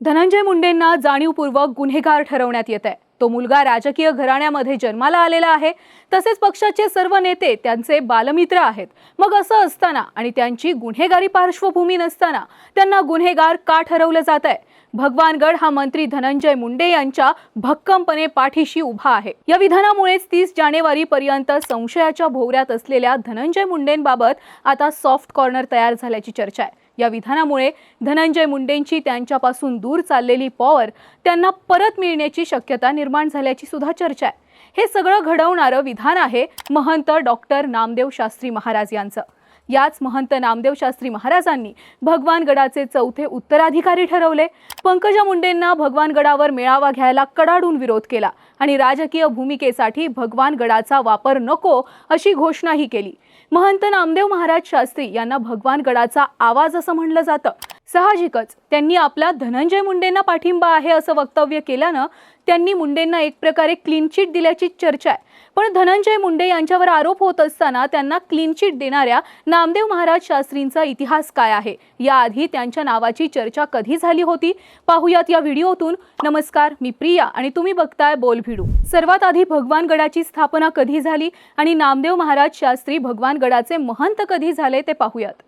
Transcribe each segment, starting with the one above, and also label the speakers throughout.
Speaker 1: धनंजय मुंडेंना जाणीवपूर्वक गुन्हेगार ठरवण्यात येत आहे तो मुलगा राजकीय घराण्यामध्ये जन्माला आलेला आहे. तसेच पक्षाचे सर्व नेते त्यांचे बालमित्र आहेत. मग असं असताना आणि त्यांची गुन्हेगारी पार्श्वभूमी नसताना त्यांना गुन्हेगार का ठरवलं जात आहे भगवानगड हा मंत्री धनंजय मुंडे यांच्या भक्कमपणे पाठीशी उभा आहे. या विधानामुळेच तीस जानेवारी पर्यंत संशयाच्या भोवऱ्यात असलेल्या धनंजय मुंडेंबाबत आता सॉफ्ट कॉर्नर तयार झाल्याची चर्चा आहे. या विधानामुळे धनंजय मुंडेंची त्यांच्यापासून दूर चाललेली पॉवर त्यांना परत मिळण्याची शक्यता निर्माण झाल्याची सुद्धा चर्चा आहे. हे सगळं घडवणारं विधान आहे महंत डॉक्टर नामदेव शास्त्री महाराज यांचं. याच महंत नामदेव शास्त्री महाराजांनी भगवानगडाचे चौथे उत्तराधिकारी ठरवले. पंकजा मुंडेंना भगवानगडावर मेळावा घ्यायला कडाडून विरोध केला आणि राजकीय भूमिकेसाठी भगवानगडाचा वापर नको अशी घोषणाही केली. महंत नामदेव महाराज शास्त्री यांना भगवानगडाचा आवाज असं म्हणलं जातं. साहजिकच त्यांनी आपला धनंजय मुंडेंना पाठिंबा आहे असं वक्तव्य केल्यानं त्यांनी मुंडेंना एक प्रकारे क्लीन चिट दिल्याची चर्चा आहे. पण धनंजय मुंडे यांच्यावर आरोप होत असताना त्यांना क्लीन चिट देणाऱ्या नामदेव महाराज शास्त्रींचा इतिहास काय आहे? याआधी त्यांच्या नावाची चर्चा कधी झाली होती? पाहुयात या व्हिडिओतून. नमस्कार मी प्रिया आणि तुम्ही बघताय बोल भिडू. सर्वात आधी भगवानगडाची स्थापना कधी झाली आणि नामदेव महाराज शास्त्री भगवानगडाचे महंत कधी झाले ते पाहूयात.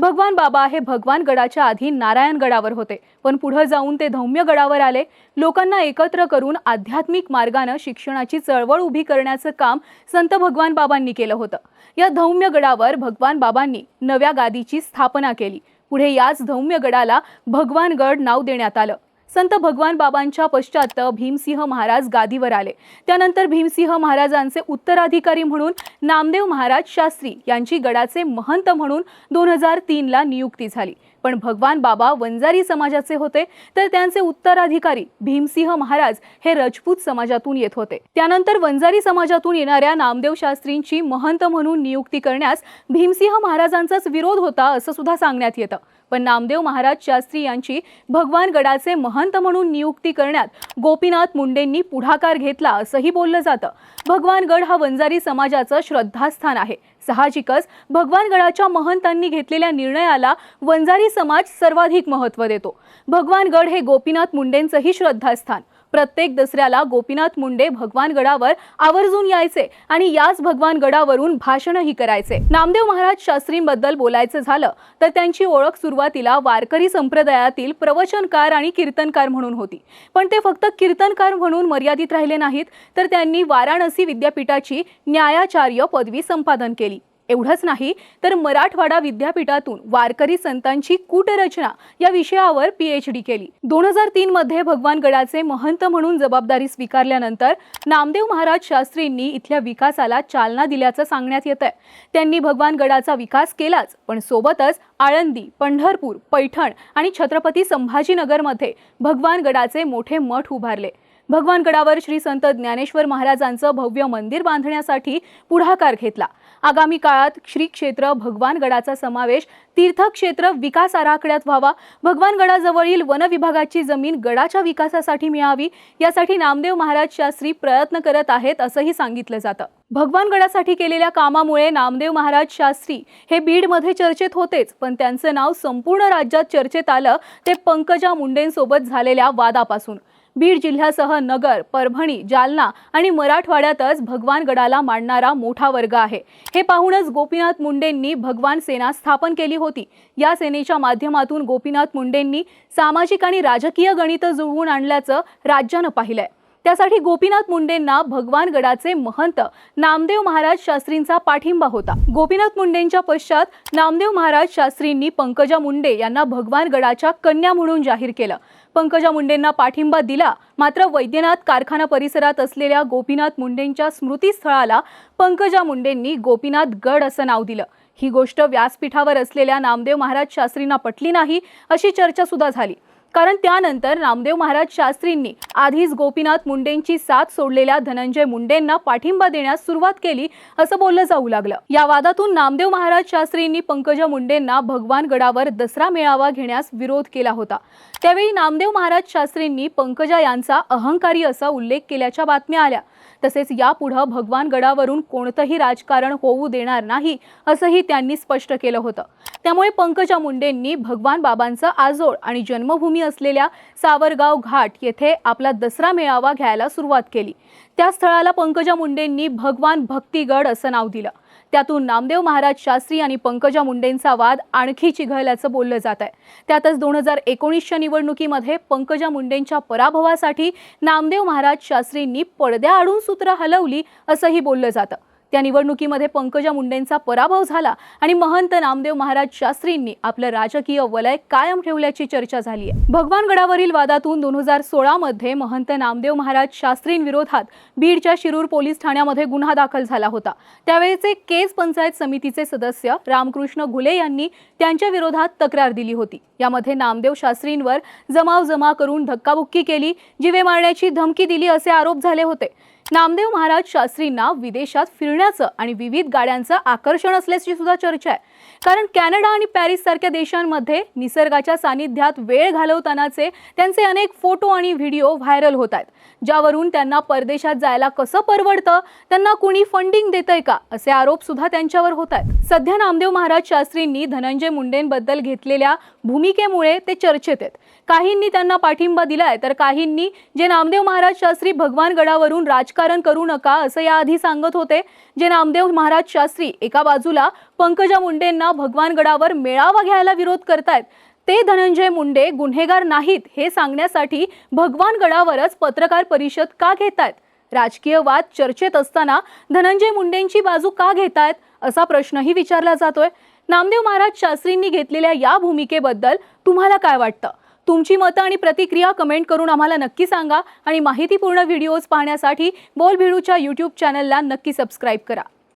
Speaker 1: भगवान बाबा हे भगवान गडाच्या आधी नारायणगडावर होते. पण पुढे जाऊन ते धौम्य गडावर आले. लोकांना एकत्र करून आध्यात्मिक मार्गानं शिक्षणाची चळवळ उभी करण्याचं काम संत भगवान बाबांनी केलं होतं. या धौम्य गडावर भगवान बाबांनी नव्या गादीची स्थापना केली. पुढे याच धौम्य गडाला भगवानगड नाव देण्यात आलं. संत भगवान बाबांच्या पश्चात भीमसिंह महाराज गादीवर आले. त्यानंतर भीमसिंह महाराजांचे उत्तराधिकारी म्हणून नामदेव महाराज शास्त्री यांची गडाचे महंत म्हणून दोन हजार तीनला नियुक्ती झाली. पण भगवान बाबा वंजारी समाजाचे होते तर त्यांचे उत्तराधिकारी भीमसिंह महाराज हे राजपूत समाजातून येत होते. त्यानंतर वंजारी समाजातून येणाऱ्या नामदेव शास्त्रींची महंत म्हणून नियुक्ती करण्यास भीमसिंह महाराजांचाच विरोध होता असं सुद्धा सांगण्यात येतं. पण नामदेव महाराज शास्त्री यांची भगवान गडाचे महंत म्हणून नियुक्ती करण्यात गोपीनाथ मुंडेंनी पुढाकार घेतला असंही बोललं जातं. भगवानगड हा वंजारी समाजाचं श्रद्धास्थान आहे. साहजिकच भगवानगडाच्या महंतांनी घेतलेल्या निर्णयाला वंजारी समाज सर्वाधिक महत्त्व देतो. भगवानगड हे गोपीनाथ मुंडेंचंही श्रद्धास्थान. प्रत्येक दसऱ्याला गोपीनाथ मुंडे भगवानगडावर आवर्जून यायचे आणि याच भगवानगडावरून भाषणही करायचे. नामदेव महाराज शास्त्रींबद्दल बोलायचं झालं तर त्यांची ओळख सुरुवातीला वारकरी संप्रदायातील प्रवचनकार आणि कीर्तनकार म्हणून होती. पण ते फक्त कीर्तनकार म्हणून मर्यादित राहिले नाहीत तर त्यांनी वाराणसी विद्यापीठाची न्यायाचार्य पदवी संपादन केली. एवढंच नाही तर मराठवाडा विद्यापीठातून वारकरी संतांची कूटरचना या विषयावर पीएच डी केली. दोन हजार तीन मध्ये भगवान गडाचे महंत म्हणून जबाबदारी स्वीकारल्यानंतर नामदेव महाराज शास्त्रींनी इथल्या विकासाला चालना दिल्याचं सांगण्यात येत आहे त्यांनी भगवानगडाचा विकास केलाच पण सोबतच आळंदी पंढरपूर पैठण आणि छत्रपती संभाजीनगरमध्ये भगवान गडाचे मोठे मठ उभारले. भगवानगडावर श्री संत ज्ञानेश्वर महाराजांचं भव्य मंदिर बांधण्यासाठी पुढाकार घेतला. आगामी काळात श्री क्षेत्र भगवानगडाचा समावेश तीर्थक्षेत्र विकास आराखड्यात व्हावा. भगवानगडाजवळील वन विभागाची जमीन गडाच्या विकासासाठी मिळावी. यासाठी नामदेव महाराज शास्त्री प्रयत्न करत आहेत असंही सांगितलं जातं. भगवानगडासाठी केलेल्या कामामुळे नामदेव महाराज शास्त्री हे बीडमध्ये चर्चेत होतेच. पण त्यांचं नाव संपूर्ण राज्यात चर्चेत आलं ते पंकजा मुंडेंसोबत झालेल्या वादापासून. बीड जिल्ह्यासह नगर परभणी जालना आणि मराठवाड्यातच भगवानगडाला मांडणारा मोठा वर्ग आहे. हे पाहूनच गोपीनाथ मुंडेंनी भगवान सेना स्थापन केली होती. या सेनेच्या माध्यमातून गोपीनाथ मुंडेंनी सामाजिक आणि राजकीय गणितं जुळवून आणल्याचं राज्यानं पाहिलंय. त्यासाठी गोपीनाथ मुंडेंना भगवानगडाचे महंत नामदेव महाराज शास्त्रींचा पाठिंबा होता. गोपीनाथ मुंडेंच्या पश्चात नामदेव महाराज शास्त्रींनी पंकजा मुंडे यांना भगवानगडाच्या कन्या म्हणून जाहीर केलं. पंकजा मुंडेंना पाठिंबा दिला मात्र वैद्यनाथ कारखाना परिसरात असलेल्या गोपीनाथ मुंडेंच्या स्मृतीस्थळाला पंकजा मुंडेंनी गोपीनाथ गड असं नाव दिलं. ही गोष्ट व्यासपीठावर असलेल्या नामदेव महाराज शास्त्रींना पटली नाही अशी चर्चा सुद्धा झाली. कारण त्यानंतर नामदेव महाराज शास्त्रींनी आधीच गोपीनाथ मुंडेंची साथ सोडलेल्या धनंजय मुंडेंना पाठिंबा देण्यास सुरुवात केली असं बोललं जाऊ लागलं. या वादातून नामदेव महाराज शास्त्रींनी पंकजा मुंडेंना भगवान गडावर दसरा मेळावा घेण्यास विरोध केला होता. त्यावेळी नामदेव महाराज शास्त्रींनी पंकजा यांचा अहंकारी असा उल्लेख केल्याच्या बातम्या आल्या. तसेच यापुढं भगवान गडावरून कोणतंही राजकारण होऊ देणार नाही असंही त्यांनी स्पष्ट केलं होतं. त्यामुळे पंकजा मुंडेंनी भगवान बाबांचं आजोळ आणि जन्मभूमी असलेल्या सावरगाव घाट येथे आपला दसरा मेळावा घ्यायला सुरुवात केली. त्या स्थळाला पंकजा मुंडेंनी भगवान भक्तिगड असं नाव दिलं. त्यातून नामदेव महाराज शास्त्री आणि पंकजा मुंडेंचा वाद आणखी चिघळल्याचं बोललं जात आहे. त्यातच दोन हजार एकोणीसच्या निवडणुकीमध्ये पंकजा मुंडेंच्या पराभवासाठी नामदेव महाराज शास्त्रींनी पडद्याआडून सूत्र हलवली असंही बोललं जातं. त्या निवडणुकीमध्ये पंकजा मुंडेंचा पराभव झाला आणि महंत नामदेव महाराज शास्त्रींनी आपलं राजकीय वलय कायम ठेवल्याची चर्चा झाली आहे. भगवानगडावरील वादातून दोन हजार सोळामध्ये महंत नामदेव महाराज शास्त्रींविरोधात बीडच्या शिरूर पोलीस ठाण्यामध्ये गुन्हा दाखल झाला होता. त्यावेळेचे केस पंचायत समितीचे सदस्य रामकृष्ण घुले यांनी त्यांच्या विरोधात तक्रार दिली होती. यामध्ये नामदेव शास्त्रींवर जमाव जमा करून धक्काबुक्की केली जीवे मारण्याची धमकी दिली असे आरोप झाले होते. नामदेव महाराज शास्त्रींना विदेशात फिरण्याचं आणि विविध गाड्यांचं आकर्षण असल्याची सुद्धा चर्चा आहे. कारण कॅनडा आणि पॅरिस सारख्या देशांमध्ये निसर्गाच्या सानिध्यात वेळ घालवतानाचे त्यांचे अनेक फोटो आणि व्हिडिओ व्हायरल होत आहेत. ज्यावरून त्यांना परदेशात जायला कसं परवडतं? त्यांना कुणी फंडिंग देतंय का? असे आरोप सुद्धा त्यांच्यावर होत आहेत. सध्या नामदेव महाराज शास्त्रींनी धनंजय मुंडेंबद्दल घेतलेल्या भूमिकेमुळे ते चर्चेत आहेत. काहींनी त्यांना पाठिंबा दिलाय तर काहींनी जे नामदेव महाराज शास्त्री भगवान गडावरून राजकारण करू नका असं याआधी सांगत होते जे नामदेव महाराज शास्त्री एका बाजूला पंकजा मुंडेंना भगवानगडावर मेळावा घ्यायला विरोध करतायत. ते धनंजय मुंडे गुन्हेगार नाहीत हे सांगण्यासाठी भगवानगडावरच पत्रकार परिषद का घेतायत? राजकीय वाद चर्चेत असताना धनंजय मुंडेंची बाजू का घेतायत असा प्रश्नही विचारला जातोय. नामदेव महाराज शास्त्रींनी घेतलेल्या या भूमिकेबद्दल तुम्हाला काय वाटतं? तुमची मतं आणि प्रतिक्रिया कमेंट करून आम्हाला नक्की सांगा आणि माहितीपूर्ण व्हिडिओज पाहण्यासाठी बोलभिडूच्या यूट्यूब चॅनलला नक्की सबस्क्राईब करा.